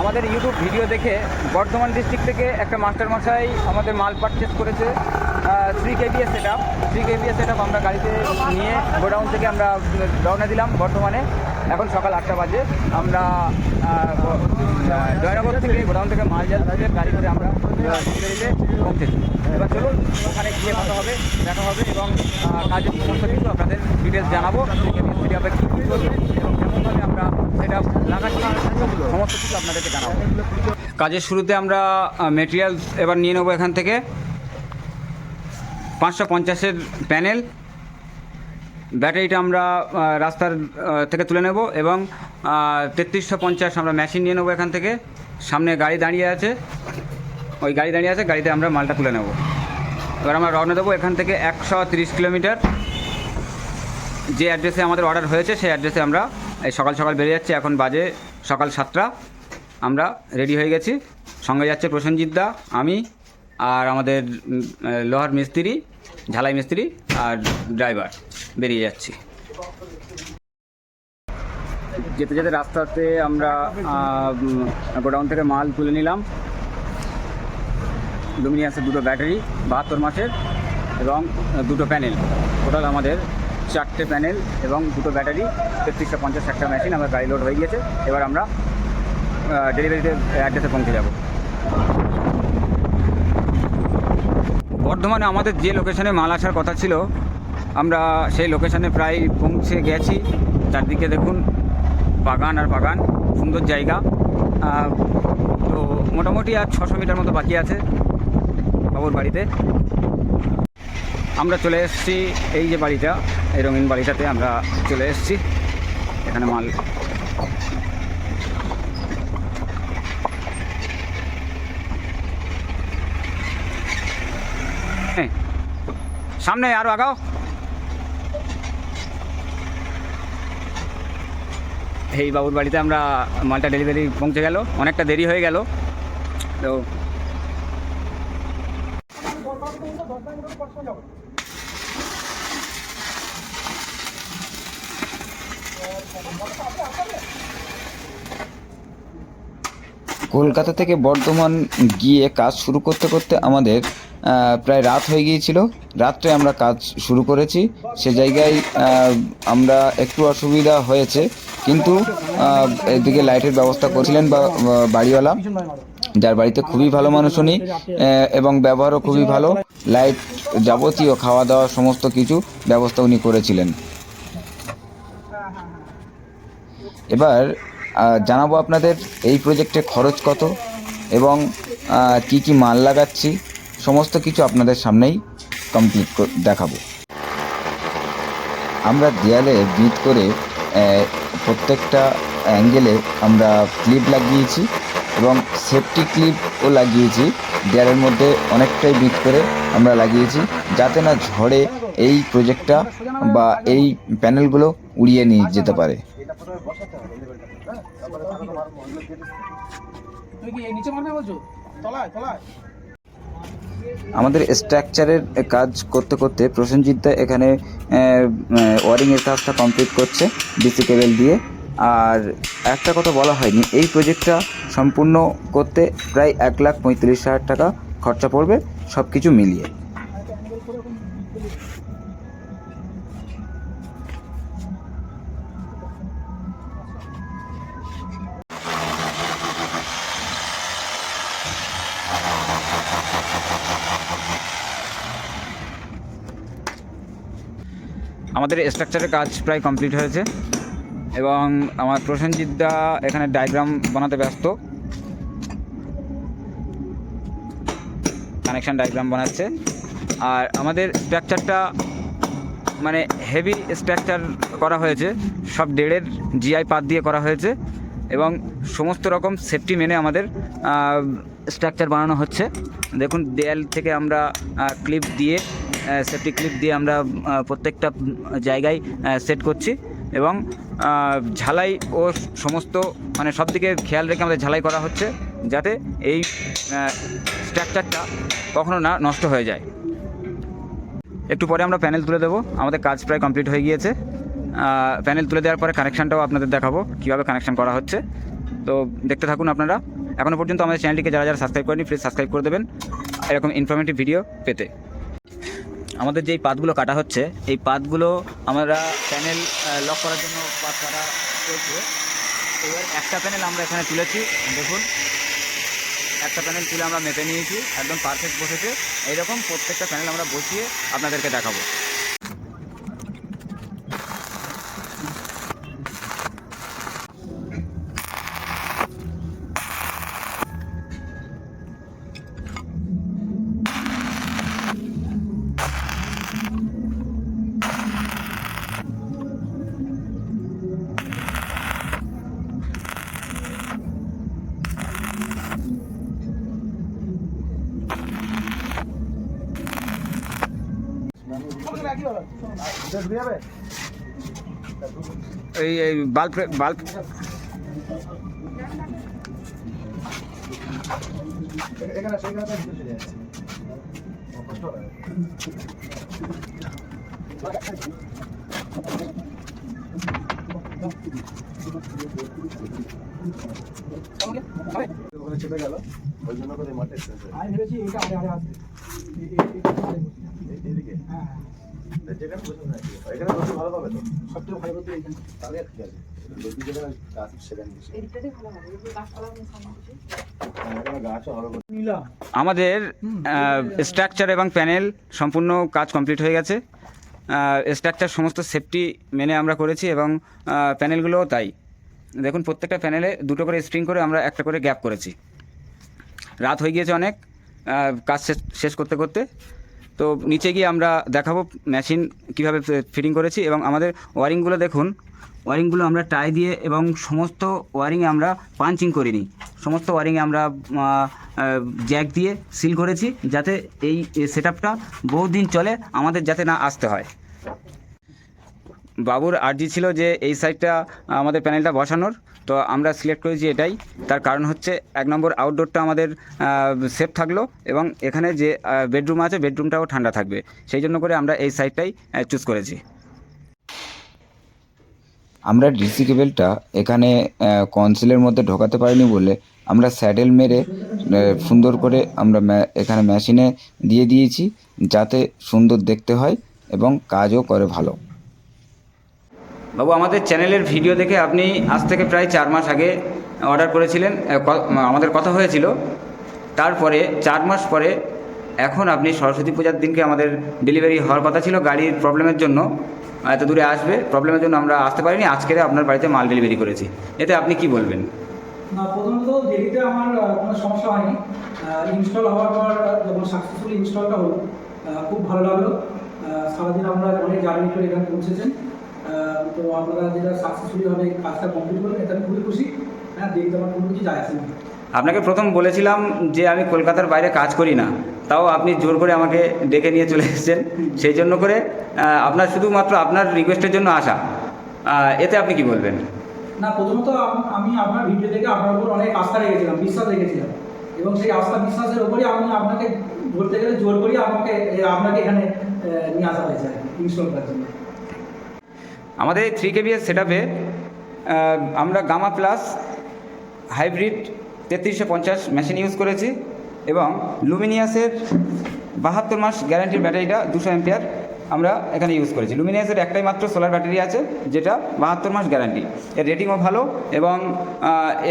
আমাদের YouTube video দেখে Bardhaman district থেকে একটা মাস্টার মশাই আমাদের মাল পারচেস করেছে three KBS set up three KBS set up আমরা গাড়িতে নিয়ে গোডাউন থেকে আমরা রওনা দিলাম বর্তমানে এখন সকাল আটটা বাজে। আমরা জয়নগর থেকে গোডাউন থেকে মাল যাচ্ছে গাড়ি করে আমরা পৌঁছেছি। এবার চলুন, ওখানে গিয়ে কথা হবে, দেখা হবে এবং কাজের সমস্ত কিছু আপনাদের ডিটেলস জানাব। সেট আপের কী কী এবং সেটা জানাব। কাজের শুরুতে আমরা মেটেরিয়াল এবার নিয়ে নেব এখান থেকে। পাঁচশো পঞ্চাশের প্যানেল ব্যাটারিটা আমরা রাস্তার থেকে তুলে নেব এবং তেত্রিশশো পঞ্চাশ আমরা মেশিন নিয়ে নেব এখান থেকে। সামনে গাড়ি দাঁড়িয়ে আছে। ওই গাড়ি দাঁড়িয়ে আছে, গাড়িতে আমরা মালটা তুলে নেব। এবার আমরা রওনা দেবো এখান থেকে একশো তিরিশ কিলোমিটার। যে অ্যাড্রেসে আমাদের অর্ডার হয়েছে, সেই অ্যাড্রেসে আমরা সকাল সকাল বেরিয়ে যাচ্ছে, এখন বাজে সকাল সাতটা। আমরা রেডি হয়ে গেছি। সঙ্গে যাচ্ছে প্রসেনজিৎ দা, আমি আর আমাদের লোহার মিস্ত্রি, ঝালাই মিস্ত্রি আর ড্রাইভার বেরিয়ে যাচ্ছি। যেতে যেতে রাস্তাতে আমরা গোডাউন থেকে মাল তুলে নিলাম। লুমিনিয়াসের দুটো ব্যাটারি, বাহাত্তর মাসের এবং দুটো প্যানেল। টোটাল আমাদের চারটে প্যানেল এবং দুটো ব্যাটারি তেত্রিশশো পঞ্চাশ একটা মেশিন আমার গাড়ি লোড হয়ে গিয়েছে। এবার আমরা ডেলিভারিতে অ্যাড্রেসে পৌঁছে যাব। বর্ধমানে আমাদের যে লোকেশনে মাল আসার কথা ছিল, আমরা সেই লোকেশনে প্রায় পৌঁছে গেছি। চারদিকে দেখুন, বাগান আর বাগান, সুন্দর জায়গা। তো মোটামুটি আর ছশো মিটার মতো বাকি আছে বাবুর বাড়িতে। আমরা চলে এসেছি এই যে বাড়িটা। এই রঙিন বাড়িটাতে আমরা চলে এসেছি। এখানে মাল হ্যাঁ সামনে আরও আগাও। এই বাবুর বাড়িতে আমরা মালটা ডেলিভারি পৌঁছে গেল। অনেকটা দেরি হয়ে গেল। তো কলকাতা থেকে বর্ধমান গিয়ে কাজ শুরু করতে করতে আমাদের প্রায় রাত হয়ে গিয়েছিল। রাত্রে আমরা কাজ শুরু করেছি। সে জায়গায় আমরা একটু অসুবিধা হয়েছে। কিন্তু এদিকে লাইটের ব্যবস্থা করেছিলেন বা বাড়িওয়ালা। যার বাড়িতে খুবই ভালো মানুষ উনি এবং ব্যবহারও খুবই ভালো। লাইট যাবতীয় খাওয়া দাওয়া সমস্ত কিছু ব্যবস্থা উনি করেছিলেন। এবার জানাব আপনাদের এই প্রজেক্টে খরচ কত এবং কি কি মাল লাগাচ্ছি, সমস্ত কিছু আপনাদের সামনেই কমপ্লিট দেখাবো। আমরা দেয়ালে বিট করে প্রত্যেকটা অ্যাঙ্গেলে আমরা ক্লিপ লাগিয়েছি এবং সেফটি ক্লিপও লাগিয়েছি। দেয়ালের মধ্যে অনেকটাই বিট করে আমরা লাগিয়েছি যাতে না ঝড়ে এই প্রজেক্টটা বা এই প্যানেলগুলো উড়িয়ে নিয়ে যেতে পারে। তুমি কি এই নিচে মারবে বলছো? তলায় তলায়। আমাদের স্ট্রাকচারের কাজ করতে করতে প্রসেনজিৎ দা এখানে ওয়ারিংয়ের কাজটা কমপ্লিট করছে ডিসি কেবল দিয়ে। আর একটা কথা বলা হয়নি এই প্রজেক্টটা সম্পূর্ণ করতে প্রায় এক লাখ পঁয়ত্রিশ হাজার টাকা খরচা পড়বে সব কিছু মিলিয়ে। আমাদের স্ট্রাকচারের কাজ প্রায় কমপ্লিট হয়েছে এবং আমার প্রসেনজিৎ দা এখানে ডায়াগ্রাম বানাতে ব্যস্ত। কানেকশন ডায়াগ্রাম বানাচ্ছে। আর আমাদের স্ট্রাকচারটা মানে হেভি স্ট্রাকচার করা হয়েছে, সব দেড়ের জিআই পাত দিয়ে করা হয়েছে এবং সমস্ত রকম সেফটি মেনে আমাদের স্ট্রাকচার বানানো হচ্ছে। দেখুন দেয়াল থেকে আমরা ক্লিপ দিয়ে সেফটি ক্লিপ দিয়ে আমরা প্রত্যেকটা জায়গায় সেট করছি এবং ঝালাই ও সমস্ত মানে সব দিকে খেয়াল রেখে আমাদের ঝালাই করা হচ্ছে যাতে এই স্ট্রাকচারটা কখনো না নষ্ট হয়ে যায়। একটু পরে আমরা প্যানেল তুলে দেবো। আমাদের কাজ প্রায় কমপ্লিট হয়ে গিয়েছে। প্যানেল তুলে দেওয়ার পরে কানেকশানটাও আপনাদের দেখাবো, কীভাবে কানেকশান করা হচ্ছে। তো দেখতে থাকুন আপনারা। এখনও পর্যন্ত আমাদের চ্যানেলটিকে যারা যারা সাবস্ক্রাইব করেনি প্লিজ সাবস্ক্রাইব করে দেবেন। এরকম ইনফরমেটিভ ভিডিও পেতে। আমাদের যেই পাতগুলো কাটা হচ্ছে, এই পাতগুলো আমরা প্যানেল লক করার জন্য পাত কাটা চলছে এবার একটা প্যানেল আমরা এখানে তুলেছি, দেখুন। একটা প্যানেল তুলে আমরা মেপে নিয়েছি, একদম পারফেক্ট বসেছে। এইরকম প্রত্যেকটা প্যানেল আমরা বসিয়ে আপনাদেরকে দেখাবো। এই এই বাল্ব বাল্ব এখানে সেখানে চেপে গেল, ওই জন্য করে মাঠে আমি ভেবেছি এটা আরে আরে আসবে এ- এ- এটা আরে বসবে। এদিকে হ্যাঁ এখানে ভালো পাবে তো? সবথেকে ভালো করতে তাহলে গাছ সেখানে এদিকটাতে ভালো হবে গাছপালা আমাদের। স্ট্রাকচার এবং প্যানেল সম্পূর্ণ কাজ কমপ্লিট হয়ে গেছে। স্ট্রাকচার সমস্ত সেফটি মেনে আমরা করেছি এবং প্যানেলগুলোও তাই। দেখুন প্রত্যেকটা প্যানেলে দুটো করে স্ট্রিং করে আমরা একটা করে গ্যাপ করেছি। রাত হয়ে গিয়েছে অনেক। কাজ শেষ শেষ করতে করতে। তো নিচে গিয়ে আমরা দেখাবো মেশিন কীভাবে ফিটিং করেছি এবং আমাদের ওয়ারিংগুলো দেখুন। ওয়ারিংগুলো আমরা টাই দিয়ে এবং সমস্ত ওয়ারিংয়ে আমরা পাঞ্চিং করিনি। সমস্ত ওয়ারিংয়ে আমরা জ্যাক দিয়ে সিল করেছি যাতে এই সেট আপটা বহুদিন চলে, আমাদের যাতে না আসতে হয়। বাবুর আর্জি ছিল যে এই সাইডটা আমাদের প্যানেলটা বসানোর। তো আমরা সিলেক্ট করেছি এটাই। তার কারণ হচ্ছে এক নম্বর আউটডোরটা আমাদের সেফ থাকল এবং এখানে যে বেডরুম আছে বেডরুমটাও ঠান্ডা থাকবে। সেই জন্য করে আমরা এই সাইডটাই চুজ করেছি। আমরা ডিসি কেবেলটা এখানে কনসিলের মধ্যে ঢোকাতে পারিনি বলে আমরা স্যাডেল মেরে সুন্দর করে আমরা এখানে মেশিনে দিয়ে দিয়েছি যাতে সুন্দর দেখতে হয় এবং কাজও করে ভালো। বাবু, আমাদের চ্যানেলের ভিডিও দেখে আপনি আজ থেকে প্রায় চার মাস আগে অর্ডার করেছিলেন আমাদের কথা হয়েছিল। তারপরে চার মাস পরে এখন আপনি সরস্বতী পূজার দিনকে আমাদের ডেলিভারি হওয়ার কথা ছিল, গাড়ির প্রবলেমের জন্য। এত দূরে আসবে প্রবলেমের জন্য আমরা আসতে পারিনি আজকে আপনার বাড়িতে মাল ডেলিভারি করেছি। এতে আপনি কি বলবেন? না, প্রথমত দেরিতে আমার কোনো সমস্যা হয়নি। ইনস্টল হওয়ার পর, যখন সাকসেসফুলি ইনস্টলটা হলো খুব ভালো লাগল। সারাদিন আমরা অনেক জার্নি করে এখানে পৌঁছেছেন। তো আপনারা যেটা সাকসেসফুলি ভাবে কাজটা কমপ্লিট করলেন এটা আমি খুবই খুশি। হ্যাঁ দেরিতে আমার কোনো কিছু যায় আসে আপনাকে প্রথম বলেছিলাম যে আমি কলকাতার বাইরে কাজ করি না। তাও আপনি জোর করে আমাকে ডেকে নিয়ে চলে এসেছেন। সেই জন্য করে আপনার শুধুমাত্র আপনার রিকোয়েস্টের জন্য আসা। এতে আপনি কি বলবেন? না প্রথমত আমি আপনার ভিডিও দেখে আপনার উপর অনেক আস্থা রেখেছিলাম বিশ্বাস রেখেছিলাম। এবং সেই আস্থা বিশ্বাসের উপরে আমি আপনাকে বলতে গেলে জোর করি আমাকে আপনাকে এখানে নিয়ে আসা হয়েছে ইনস্টল করার জন্য। আমাদের এই থ্রি কেবিএস সেট আপে আমরা গামা প্লাস হাইব্রিড তেত্রিশশো পঞ্চাশ মেশিন ইউজ করেছি এবং লুমিনিয়াসের বাহাত্তর মাস গ্যারান্টির ব্যাটারিটা দুশো এম্পিয়ার আমরা এখানে ইউজ করেছি। লুমিনিয়াসের একটাই মাত্র সোলার ব্যাটারি আছে, যেটা বাহাত্তর মাস গ্যারান্টি এর রেটিংও ভালো এবং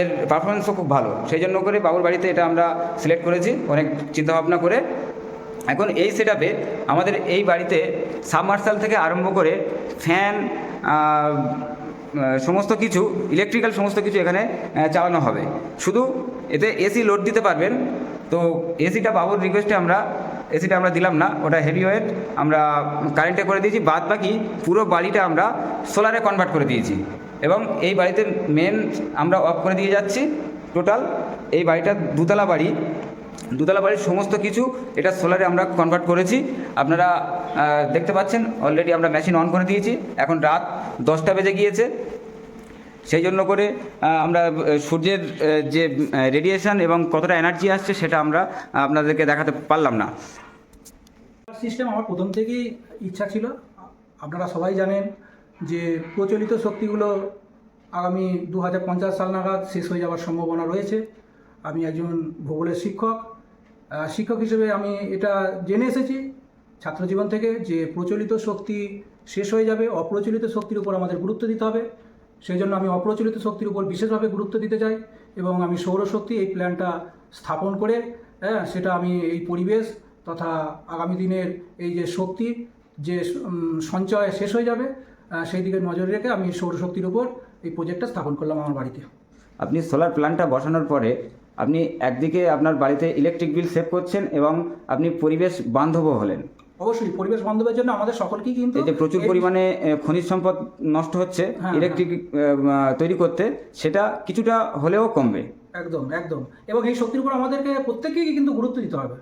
এর পারফরমেন্সও খুব ভালো। সেই জন্য করে বাবুর বাড়িতে এটা আমরা সিলেক্ট করেছি, অনেক চিন্তাভাবনা করে। এখন এই সেট আমাদের এই বাড়িতে সাবমার্সাল থেকে আরম্ভ করে ফ্যান সমস্ত কিছু ইলেকট্রিক্যাল সমস্ত কিছু এখানে চালানো হবে। শুধু এতে এসি লোড দিতে পারবেন। তো এসিটা বাবুর রিকোয়েস্টে আমরা। এসিটা আমরা দিলাম না, ওটা হেভি ওয়েট আমরা কারেন্টে করে দিয়েছি বাদ বাকি পুরো বাড়িটা আমরা সোলারে কনভার্ট করে দিয়েছি। এবং এই বাড়িতে মেন আমরা অফ করে দিয়ে যাচ্ছি। টোটাল এই বাড়িটা দুতলা বাড়ি। দুতলা বাড়ির সমস্ত কিছু এটা সোলারে আমরা কনভার্ট করেছি। আপনারা দেখতে পাচ্ছেন অলরেডি আমরা মেশিন অন করে দিয়েছি। এখন রাত দশটা বেজে গিয়েছে। সেই জন্য করে আমরা সূর্যের যে রেডিয়েশন এবং কতটা এনার্জি আসছে সেটা আমরা আপনাদেরকে দেখাতে পারলাম না। সিস্টেম আমার প্রথম থেকেই ইচ্ছা ছিল। আপনারা সবাই জানেন যে প্রচলিত শক্তিগুলো আগামী দু হাজার পঞ্চাশ সাল নাগাদ শেষ হয়ে যাওয়ার সম্ভাবনা রয়েছে। আমি একজন ভূগোলের শিক্ষক। শিক্ষক হিসেবে আমি এটা জেনে এসেছি ছাত্রজীবন থেকে যে প্রচলিত শক্তি শেষ হয়ে যাবে, অপ্রচলিত শক্তির উপর আমাদের গুরুত্ব দিতে হবে। সেই জন্য আমি অপ্রচলিত শক্তির উপর বিশেষভাবে গুরুত্ব দিতে চাই এবং আমি সৌরশক্তি এই প্ল্যানটা স্থাপন করে হ্যাঁ সেটা আমি এই পরিবেশ তথা আগামী দিনের এই যে শক্তি যে সঞ্চয় শেষ হয়ে যাবে সেই দিকে নজর রেখে আমি সৌরশক্তির উপর এই প্রজেক্টটা স্থাপন করলাম আমার বাড়িতে। আপনি সোলার প্ল্যান্টটা বসানোর পরে আপনি একদিকে আপনার বাড়িতে ইলেকট্রিক বিল সেভ করছেন এবং আপনি পরিবেশ বান্ধবও হলেন। অবশ্যই পরিবেশ বান্ধবের জন্য আমাদের সকলকেই কিন্তু এই যে প্রচুর পরিমাণে খনিজ সম্পদ নষ্ট হচ্ছে হ্যাঁ, ইলেকট্রিক তৈরি করতে সেটা কিছুটা হলেও কমবে। একদম একদম। এবং এই শক্তির উপর আমাদেরকে প্রত্যেককেই কিন্তু গুরুত্ব দিতে হবে।